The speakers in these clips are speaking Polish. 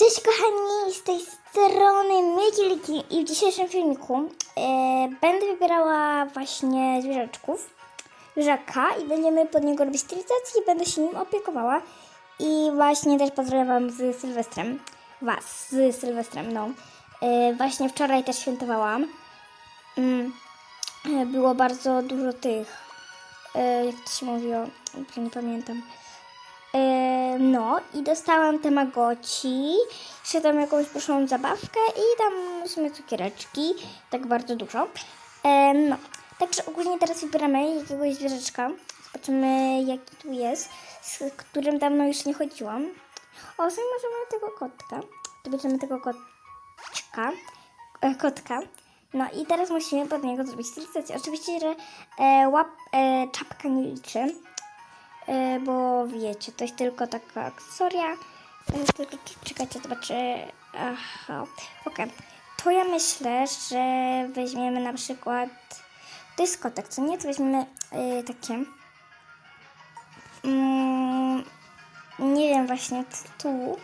Cześć kochani, z tej strony Miedzieliki i w dzisiejszym filmiku e, będę wybierała właśnie zwierzaczków, zwierzaka i będziemy pod niego robić stylizację i będę się nim opiekowała. I właśnie też pozdrawiam z Sylwestrem, was z Sylwestrem, no. E, właśnie wczoraj też świętowałam. E, było bardzo dużo tych, e, jak to się mówiło, nie pamiętam. No i dostałam Tamagoci, jeszcze tam jakąś proszą zabawkę i tam w sumie cukiereczki, tak bardzo dużo. E, No, także ogólnie teraz wybieramy jakiegoś zwierzaczka. Zobaczymy jaki tu jest, z którym dawno już nie chodziłam. O, możemy tego kotka. To tego kotka, e, kotka. No i teraz musimy pod niego zrobić stylizację. Oczywiście, że e, łap, e, czapka nie liczy. E, bo wiecie, to jest tylko taka akcesoria. E, Tylko czekajcie, zobaczę. Aha, okej. To ja myślę, że weźmiemy na przykład. To jest kotek, co nie? To weźmiemy e, takie. Mm, nie wiem właśnie tu.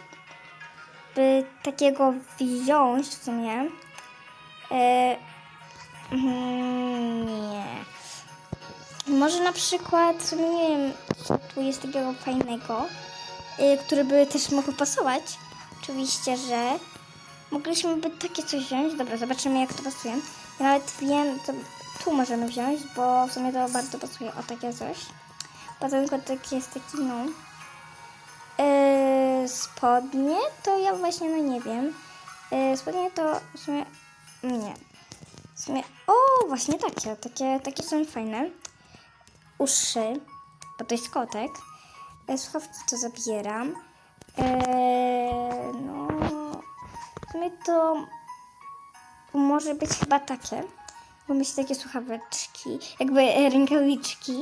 By takiego wziąć, w sumie. E, mm, nie. Może na przykład, sumie nie wiem, tu jest takiego fajnego, y, który by też mógł pasować. Oczywiście, że mogliśmy by takie coś wziąć. Dobra, zobaczymy jak to pasuje. Ja nawet wiem, co tu możemy wziąć, bo w sumie to bardzo pasuje o takie coś. Potem kotek jest taki, no, yy, spodnie, to ja właśnie, no nie wiem. Yy, spodnie to w sumie, nie. W sumie, o, właśnie takie, takie, takie są fajne uszy, bo to jest kotek. E, Słuchawki to zabieram. Eee, no, w sumie to może być chyba takie. Bo mieć takie słuchaweczki, jakby e, rękawiczki.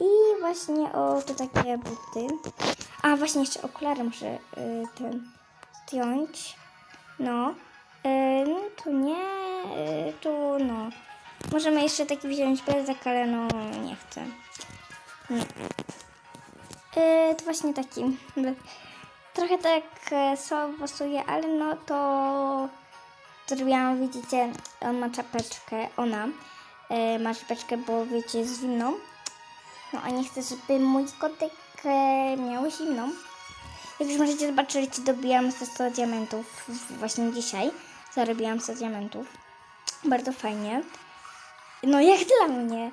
I właśnie o, to takie buty. A właśnie jeszcze okulary muszę e, ten zdjąć. No. E, no tu nie, e, tu no. Możemy jeszcze taki wziąć plecak, ale no nie chcę. Nie. E, to właśnie taki. Trochę tak e, słabo pasuje, ale no to zrobiłam, widzicie, on ma czapeczkę, ona e, ma czapeczkę, bo wiecie, jest zimną. No a nie chcę, żeby mój kotek e, miał zimną. Jak już możecie zobaczyć, dobijam 100 diamentów właśnie dzisiaj. Zarobiłam 100 diamentów. Bardzo fajnie. No jak dla mnie.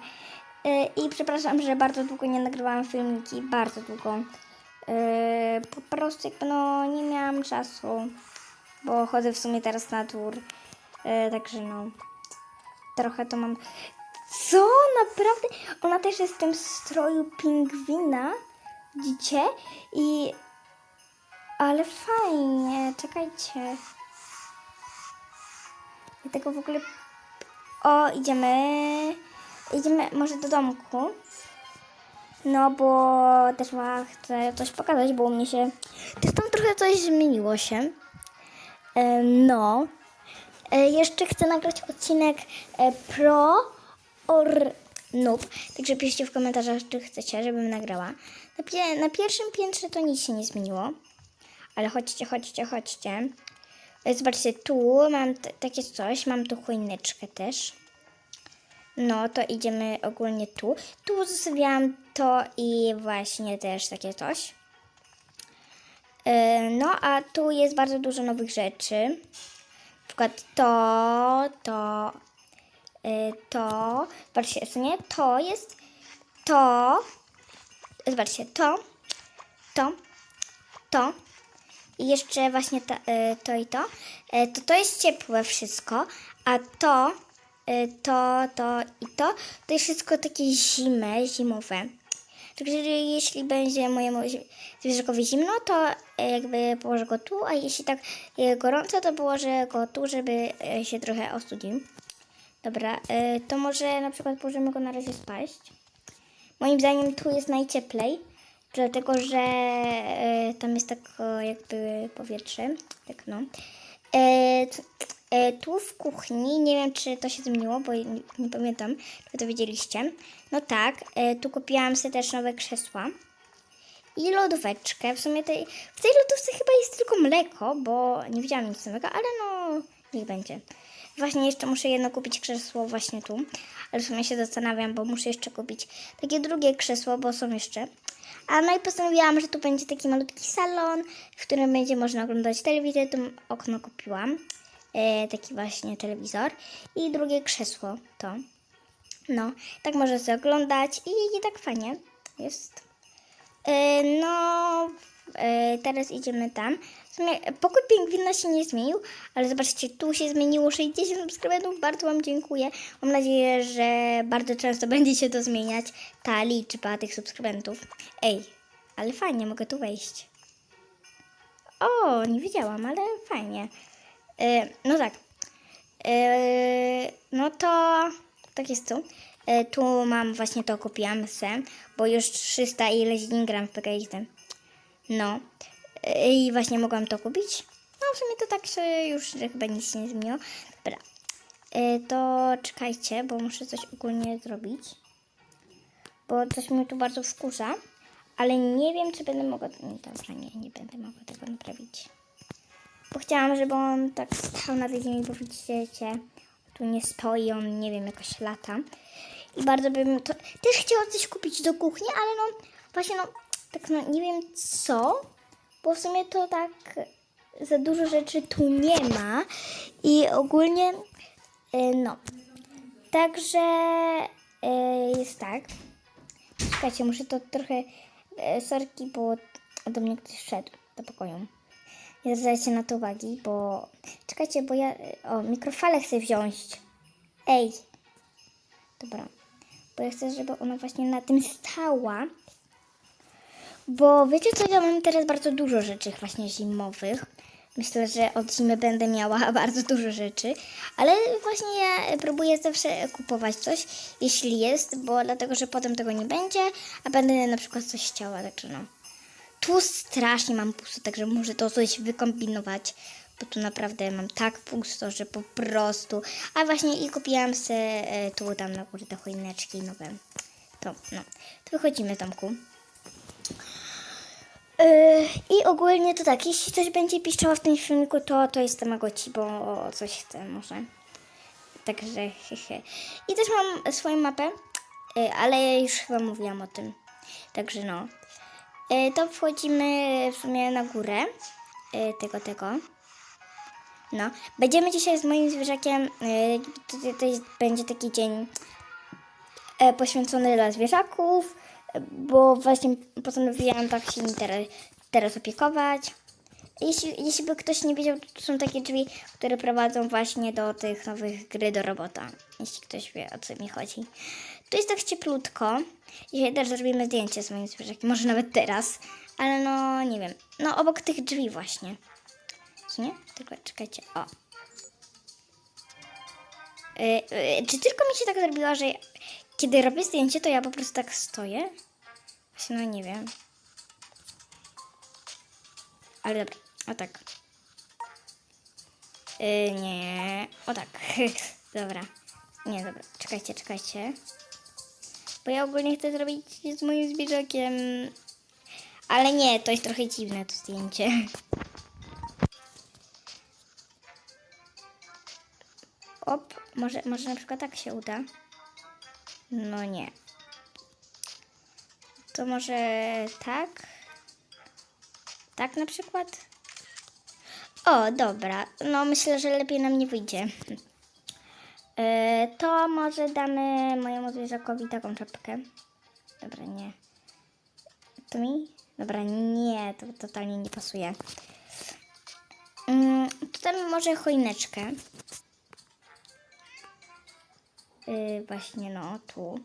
E, I przepraszam, że bardzo długo nie nagrywałam filmiki, bardzo długo. E, Po prostu jakby no nie miałam czasu, bo chodzę w sumie teraz na tour. E, Także no, trochę to mam. Co? Naprawdę? Ona też jest w tym stroju pingwina, widzicie? I... Ale fajnie, czekajcie. Ja tego w ogóle o, idziemy. Idziemy może do domku. No, bo też ma, chcę coś pokazać, bo u mnie się. Też tam trochę coś zmieniło się. E, no. E, jeszcze chcę nagrać odcinek e, Pro or Noob. Także piszcie w komentarzach, czy chcecie, żebym nagrała. Na, pie- na pierwszym piętrze to nic się nie zmieniło. Ale chodźcie, chodźcie, chodźcie. E, Zobaczcie, tu mam takie coś, mam tu choineczkę też. No, to idziemy ogólnie tu. Tu zostawiałam to i właśnie też takie coś. E, No, a tu jest bardzo dużo nowych rzeczy. Na przykład to, to, e, to. Zobaczcie, co nie? To jest to. Zobaczcie, to, to, to. I jeszcze właśnie to, e, to i to. E, To to jest ciepłe wszystko, a to, e, to, to i to, to jest wszystko takie zimę, zimowe. Także jeśli będzie mojemu zwierzakowi zimno, to jakby położę go tu, a jeśli tak gorąco, to położę go tu, żeby się trochę ostudził. Dobra, to może na przykład położymy go na razie spaść. Moim zdaniem tu jest najcieplej, dlatego że e, tam jest tak jakby powietrze. Tak no. E, t- e, tu w kuchni, nie wiem czy to się zmieniło, bo nie, nie pamiętam, czy to widzieliście. No tak, e, tu kupiłam sobie też nowe krzesła. i lodóweczkę. W sumie tej, w tej lodówce chyba jest tylko mleko, bo nie widziałam nic nowego, ale no niech będzie. Właśnie jeszcze muszę jedno kupić krzesło właśnie tu, ale w sumie się zastanawiam, bo muszę jeszcze kupić takie drugie krzesło, bo są jeszcze. A no i postanowiłam, że tu będzie taki malutki salon, w którym będzie można oglądać telewizję. Tu okno kupiłam, e, taki właśnie telewizor i drugie krzesło to. No, tak można sobie oglądać i, i tak fajnie jest. E, no, e, teraz idziemy tam. Pokój pingwina się nie zmienił, ale zobaczcie, tu się zmieniło 60 subskrybentów. Bardzo Wam dziękuję. Mam nadzieję, że bardzo często będzie się to zmieniać, ta liczba tych subskrybentów. Ej, ale fajnie, mogę tu wejść. O, nie wiedziałam, ale fajnie. E, no tak. E, no to tak jest tu. E, tu mam właśnie to kupiłam se, bo już 300 i ileś gram w PKXD. No. E, I właśnie mogłam to kupić. No w sumie to tak się już chyba nic nie zmieniło. Dobra. E, to czekajcie, bo muszę coś ogólnie zrobić. Bo coś mnie tu bardzo wkurza. Ale nie wiem, czy będę mogła... Nie, dobra, nie, nie będę mogła tego naprawić. Bo chciałam, żeby on tak stał na tej ziemi, bo widzicie, tu nie stoi, on nie wiem, jakoś lata. I bardzo bym to też chciała coś kupić do kuchni, ale no właśnie no tak no nie wiem co, bo w sumie to tak za dużo rzeczy tu nie ma i ogólnie y, no. Także y, jest tak. Czekajcie, muszę to trochę y, sorki, bo do mnie ktoś wszedł do pokoju. Nie zwracajcie na to uwagi, bo... Czekajcie, bo ja... O, mikrofalę chcę wziąć. Ej. Dobra. Bo ja chcę, żeby ona właśnie na tym stała. Bo wiecie co, ja mam teraz bardzo dużo rzeczy właśnie zimowych. Myślę, że od zimy będę miała bardzo dużo rzeczy. Ale właśnie ja próbuję zawsze kupować coś, jeśli jest, bo dlatego, że potem tego nie będzie, a będę na przykład coś chciała, także no. Tu strasznie mam pusto, także muszę to coś wykombinować, bo tu naprawdę mam tak pusto, że po prostu. A właśnie i kupiłam se e, tu tam na górze te choineczki nowe. To, no. To wychodzimy z. I ogólnie to tak, jeśli coś będzie piszczało w tym filmiku, to, to jestem Agoci, bo coś chcę może. Także hehe. I też mam swoją mapę, yy, ale ja już chyba mówiłam o tym. Także no. Yy, to wchodzimy w sumie na górę yy, tego, tego. No. Będziemy dzisiaj z moim zwierzakiem, to, to jest, będzie taki dzień e, poświęcony dla zwierzaków, e, bo właśnie postanowiłam tak się teraz, teraz opiekować. Jeśli, jeśli by ktoś nie wiedział, to są takie drzwi, które prowadzą właśnie do tych nowych gry do robota. Jeśli ktoś wie, o co mi chodzi. Tu jest tak cieplutko. Dzisiaj też zrobimy zdjęcie z moim zwierzakiem, może nawet teraz, ale no nie wiem. No obok tych drzwi właśnie. Co nie? Tylko czekajcie, o. Y, y, czy tylko mi się tak zrobiło, że kiedy robię zdjęcie, to ja po prostu tak stoję? Właśnie, no nie wiem. Ale dobra, o tak. Y, nie, o tak. dobra. Nie, dobra, czekajcie, czekajcie. Bo ja ogólnie chcę zrobić z moim zwierzakiem. Ale nie, to jest trochę dziwne to zdjęcie. Op, może, może na przykład tak się uda. No nie. To może tak? Tak na przykład? O, dobra. No myślę, że lepiej nam nie wyjdzie. E, to może damy mojemu zwierzakowi taką czapkę. Dobra, nie. To mi? Dobra, nie, to totalnie nie pasuje. To damy może choineczkę. Y, właśnie no tu.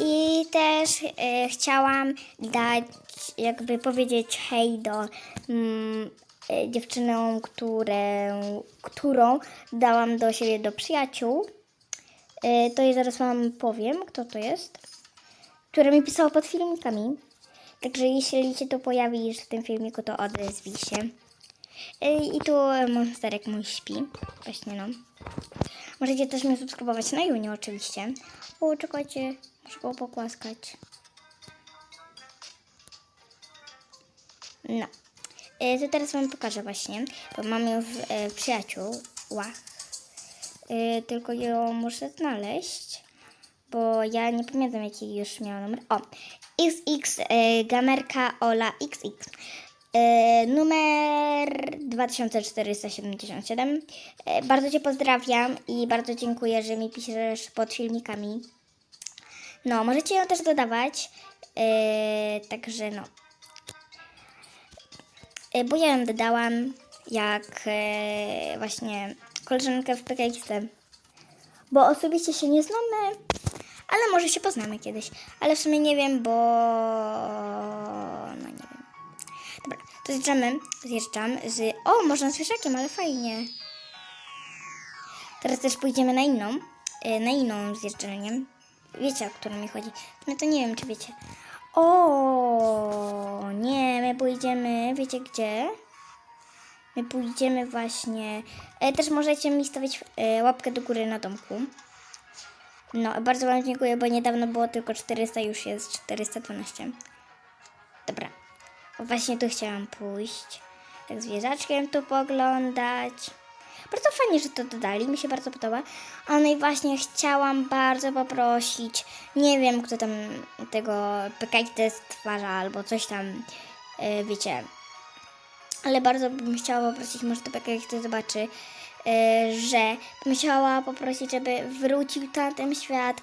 I też y, chciałam dać, jakby powiedzieć hej do mm, y, dziewczyną, którę, którą dałam do siebie do przyjaciół. Y, to jej zaraz wam powiem, kto to jest. Która mi pisała pod filmikami. Także jeśli się to pojawi w tym filmiku, to odezwij się. Y, I tu monsterek mój śpi. Właśnie no. Możecie też mnie subskrybować na Juni oczywiście. O, czekajcie, muszę go pokłaskać. No. E, to teraz wam pokażę właśnie, bo mam ją w, e. E, tylko ją muszę znaleźć, bo ja nie pamiętam jaki już miała numer. O, XX e, Gamerka Ola XX. E, numer 2477. E, bardzo Cię pozdrawiam i bardzo dziękuję, że mi piszesz pod filmikami. No, możecie ją też dodawać. E, także no. Bo ja ją dodałam jak właśnie koleżankę w PKXD. Bo osobiście się nie znamy, ale może się poznamy kiedyś. Ale w sumie nie wiem, bo... to zjeżdżamy. Zjeżdżam z... O, można z wieszakiem, ale fajnie. Teraz też pójdziemy na inną. e, Na inną zjeżdżalnię. Wiecie, o którą mi chodzi. No to nie wiem, czy wiecie. O, nie, my pójdziemy, wiecie gdzie? My pójdziemy właśnie. E, też możecie mi stawić e, łapkę do góry na domku. No, bardzo Wam dziękuję, bo niedawno było tylko 400, już jest 412. Dobra, właśnie tu chciałam pójść. Tak zwierzaczkiem tu poglądać. Bardzo fajnie, że to dodali, mi się bardzo podoba. A no i właśnie chciałam bardzo poprosić, nie wiem kto tam tego PKT stwarza albo coś tam, e, wiecie. Ale bardzo bym chciała poprosić, może to PKT zobaczy, e, że bym chciała poprosić, żeby wrócił tamten świat,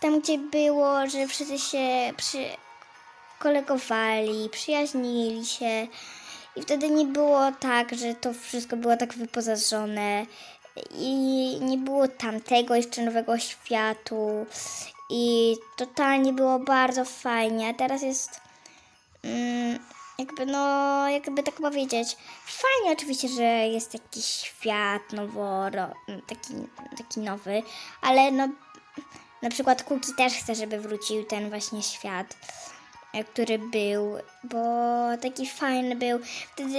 tam gdzie było, że wszyscy się przy kolegowali, przyjaźnili się. I wtedy nie było tak, że to wszystko było tak wyposażone. I nie było tamtego jeszcze nowego światu. I totalnie było bardzo fajnie. A teraz jest mm, jakby no, jakby tak powiedzieć, fajnie oczywiście, że jest jakiś świat noworo, taki, taki nowy, ale no na przykład Kuki też chce, żeby wrócił ten właśnie świat który był, bo taki fajny był. Wtedy,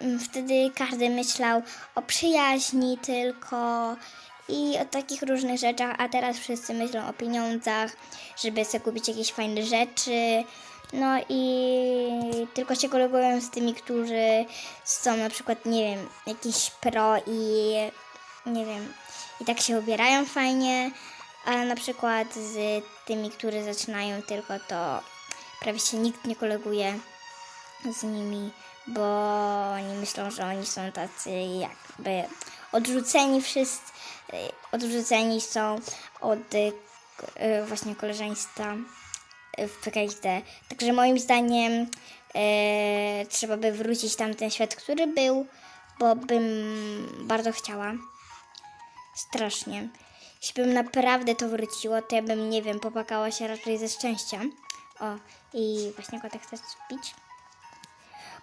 mm, wtedy każdy myślał o przyjaźni tylko i o takich różnych rzeczach, a teraz wszyscy myślą o pieniądzach, żeby sobie kupić jakieś fajne rzeczy. No i tylko się kolegują z tymi, którzy są na przykład, nie wiem, jakiś pro i nie wiem, i tak się ubierają fajnie, ale na przykład z tymi, którzy zaczynają tylko, to prawie się nikt nie koleguje z nimi, bo oni myślą, że oni są tacy jakby odrzuceni wszyscy, odrzuceni są od y, y, właśnie koleżeństwa w PKXD. Także moim zdaniem e, trzeba by wrócić tam ten świat, który był, bo bym bardzo chciała. Strasznie. Jeśli bym naprawdę to wróciło, to ja bym, nie wiem, popłakała się raczej ze szczęścia. O, i właśnie kotek chce pić.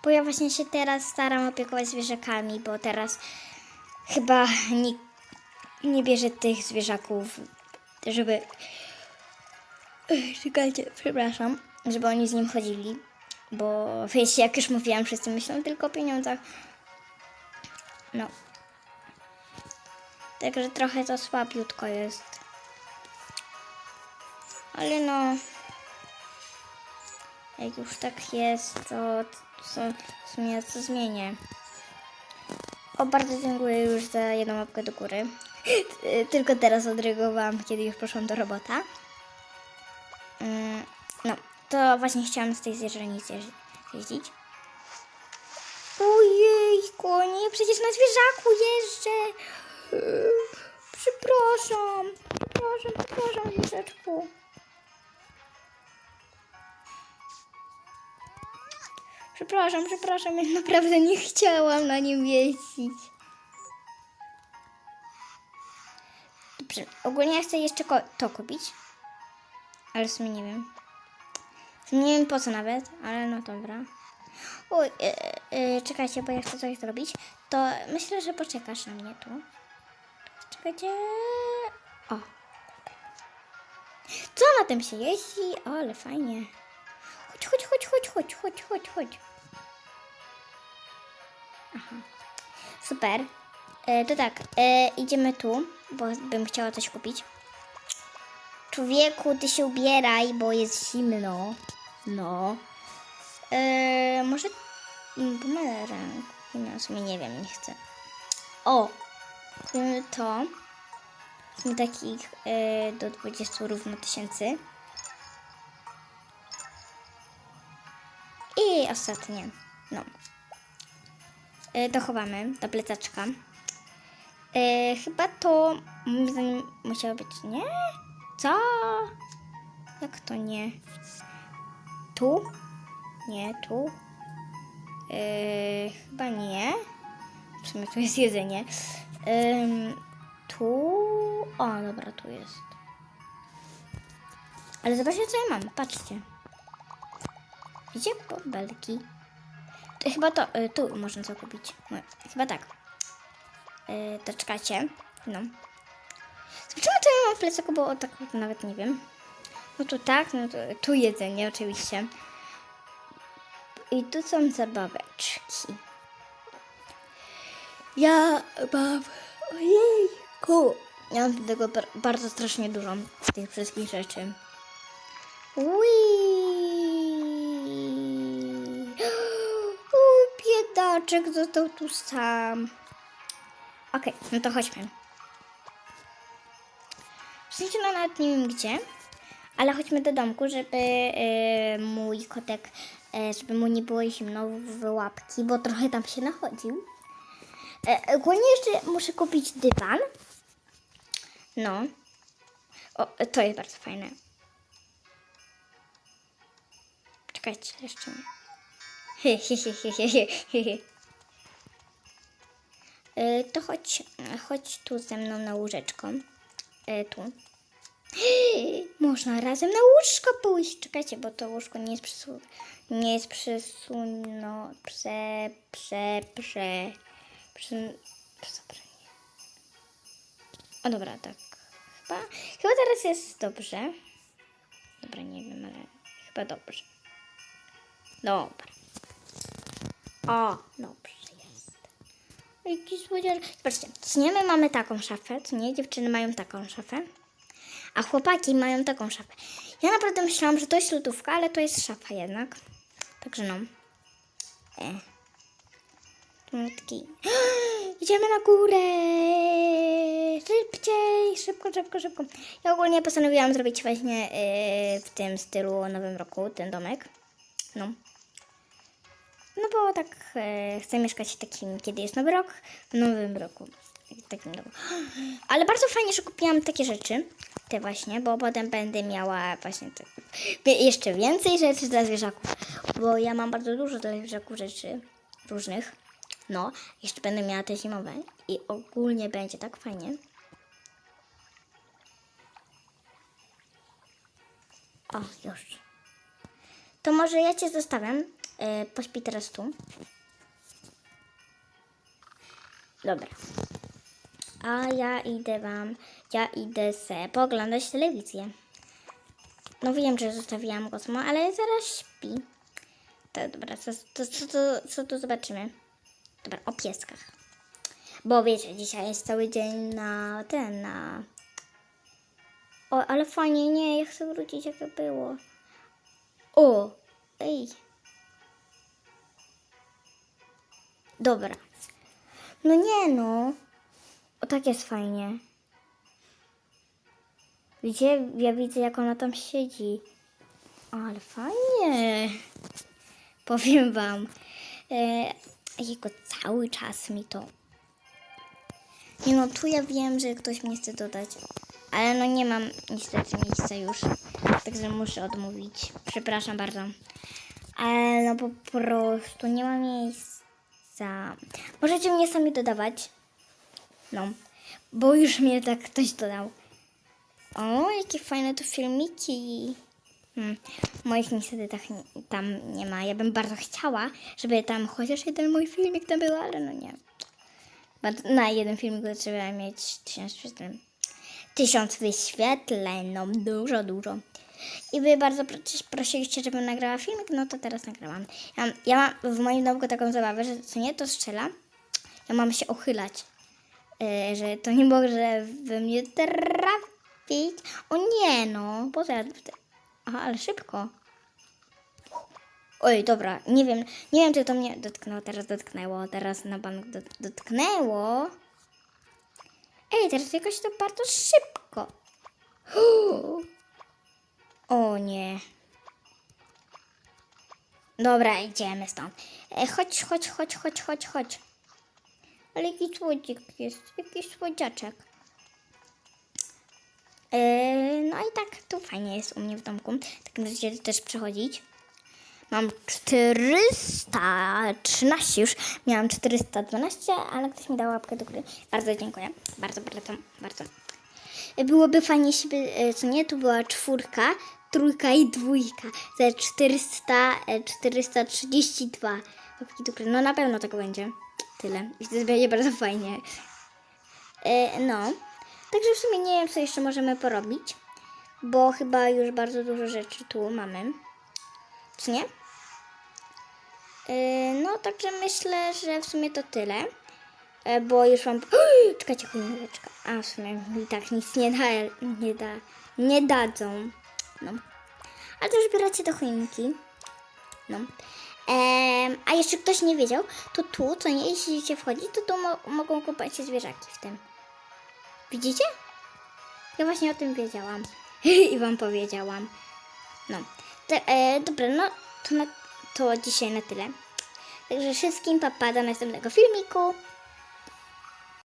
Bo ja właśnie się teraz staram opiekować zwierzakami, bo teraz chyba nikt nie bierze tych zwierzaków, żeby... Czekajcie, przepraszam, żeby oni z nim chodzili. Bo wiecie, jak już mówiłam, wszyscy myślą tylko o pieniądzach. No. Także trochę to słabiutko jest. Ale no. Jak już tak jest, to w sumie co zmienię. O, bardzo dziękuję już za jedną łapkę do góry. Tylko teraz odreagowałam, kiedy już poszłam do robota. Mm, No, to właśnie chciałam z tej zjeździ- zjeździć. Ojejku, nie, przecież na zwierzaku jeżdżę. Przepraszam, przepraszam, przepraszam, zwierzaczku. Przepraszam, przepraszam, ja naprawdę nie chciałam na nim jeździć. Dobrze, ogólnie ja chcę jeszcze to kupić. Ale w sumie nie wiem. Nie wiem po co nawet, ale no dobra. Oj, e, e, czekajcie, bo ja chcę coś zrobić. To myślę, że poczekasz na mnie tu. O. Co na tym się jeździ? O, ale fajnie. Chodź, chodź, chodź, chodź, chodź, chodź, chodź, chodź. Aha. Super. E, to tak, e, idziemy tu, bo bym chciała coś kupić. Człowieku, ty się ubieraj, bo jest zimno. No. Eee, może bumerang. No, w sumie nie wiem, nie chcę. O! Kupimy to. Takich e, do 20 równo tysięcy. I ostatnie. No. E, to chowamy do plecaczka. E, chyba to moim zdaniem musiało być nie? Co? Jak to nie? Tu? Nie, tu. Yy, chyba nie. W sumie tu jest jedzenie. Ym, tu. O, dobra, tu jest. Ale zobaczcie, co ja mam. Patrzcie. Widzicie? Bąbelki. To chyba to. Y, tu można co kupić. No, chyba tak. Y, to. No. Zobaczymy, co ja mam w plecaku, bo tak nawet nie wiem. No tu tak, no tu jedzenie oczywiście. I tu są zabaweczki. Ja mam... Ojejku! Ja mam tego bar- bardzo strasznie dużo tych wszystkich rzeczy. Ui. O, biedaczek został tu sam. Okej, no to chodźmy. W no nawet nie wiem gdzie, ale chodźmy do domku, żeby e, mój kotek, e, żeby mu nie było zimno w łapki, bo trochę tam się nachodził. E, ogólnie jeszcze muszę kupić dywan. No. O, to jest bardzo fajne. Czekajcie, jeszcze nie. He, he, he. E, To chodź, chodź tu ze mną na łóżeczko. E, tu. Można razem na łóżko pójść. Czekajcie, bo to łóżko nie jest przysu... Nie jest przysuno... Prze... Prze... Prze... Przy... O dobra, tak. Chyba... Chyba teraz jest dobrze. Dobra, nie wiem, ale chyba dobrze. Dobra. O, dobrze jest. Jaki słodziak. Zobaczcie, co nie my mamy taką szafę, co nie? Dziewczyny mają taką szafę. A chłopaki mają taką szafę. Ja naprawdę myślałam, że to jest lodówka, ale to jest szafa jednak. Także no. E. Idziemy na górę! Szybciej! Szybko, szybko, szybko. Ja ogólnie postanowiłam zrobić właśnie e, w tym stylu Nowym Roku ten domek. No. No bo tak e, chcę mieszkać takim, kiedy jest Nowy Rok, w Nowym Roku. Takim. Ale bardzo fajnie, że kupiłam takie rzeczy. Te właśnie, bo potem będę miała właśnie te, jeszcze więcej rzeczy dla zwierzaków. Bo ja mam bardzo dużo dla zwierzaków rzeczy różnych. No, jeszcze będę miała te zimowe. I ogólnie będzie tak fajnie. O, już. To może ja cię zostawiam. Yy, pośpi teraz tu. Dobra. A ja idę wam, ja idę se pooglądać telewizję. No wiem, że zostawiłam go sama, ale zaraz śpi. Dobra, co, co, to, co tu zobaczymy? Dobra, o pieskach. Bo wiecie, dzisiaj jest cały dzień na ten, na... O, ale fajnie, nie, ja chcę wrócić jak to było. O, ej. Dobra. No nie no. O tak jest fajnie. Widzicie? Ja widzę jak ona tam siedzi. Ale fajnie. Powiem wam. E, jego cały czas mi to. Nie no, tu ja wiem, że ktoś mnie chce dodać. Ale no nie mam niestety miejsca już. Także muszę odmówić. Przepraszam bardzo. Ale no po prostu nie ma miejsca. Możecie mnie sami dodawać. No, bo już mnie tak ktoś dodał. O, jakie fajne to filmiki. Hmm. Moich niestety tak nie, tam nie ma. Ja bym bardzo chciała, żeby tam chociaż jeden mój filmik tam był, ale no nie. Na jeden filmik trzeba mieć tysiąc wyświetleń. Tysiąc wyświetleń, no dużo, dużo. I wy bardzo prosi- prosiliście, żebym nagrała filmik, no to teraz nagrałam. Ja, ja mam w moim domku taką zabawę, że co nie, to strzela. Ja mam się uchylać. E, że to nie może we mnie trafić. O nie no, bo zaraz... Aha, ale szybko. Oj, dobra, nie wiem, nie wiem, czy to mnie dotknęło, teraz dotknęło, teraz na bank dot, dotknęło. Ej, teraz jakoś to bardzo szybko. O nie. Dobra, idziemy stąd. E, chodź, chodź, chodź, chodź, chodź, chodź. Ale jaki słodzik jest, jakiś słodziaczek. E, no i tak, tu fajnie jest u mnie w domku. Takim razie też przechodzić. Mam 413 już. Miałam 412, ale ktoś mi dał łapkę do góry. Bardzo dziękuję. Bardzo, bardzo, bardzo. Byłoby fajnie, e, co nie, tu była czwórka, trójka i dwójka. Za 400, e, 432 łapki do góry. No na pewno tego będzie. Tyle. I to będzie bardzo fajnie. E, no. Także w sumie nie wiem, co jeszcze możemy porobić. Bo chyba już bardzo dużo rzeczy tu mamy. Czy nie? Yy, no, także myślę, że w sumie to tyle. E, Bo już mam. Czekajcie, chujneczka. A w sumie mi tak nic nie da, nie da, nie dadzą. No. Ale to już zbieracie do choinki. No. Em, a jeszcze ktoś nie wiedział, to tu, co nie, jeśli się wchodzi, to tu mo- mogą kopać się zwierzaki w tym. Widzicie? Ja właśnie o tym wiedziałam. I wam powiedziałam. No. Te, e, dobra, no to, na, to dzisiaj na tyle. Także wszystkim papa do następnego filmiku.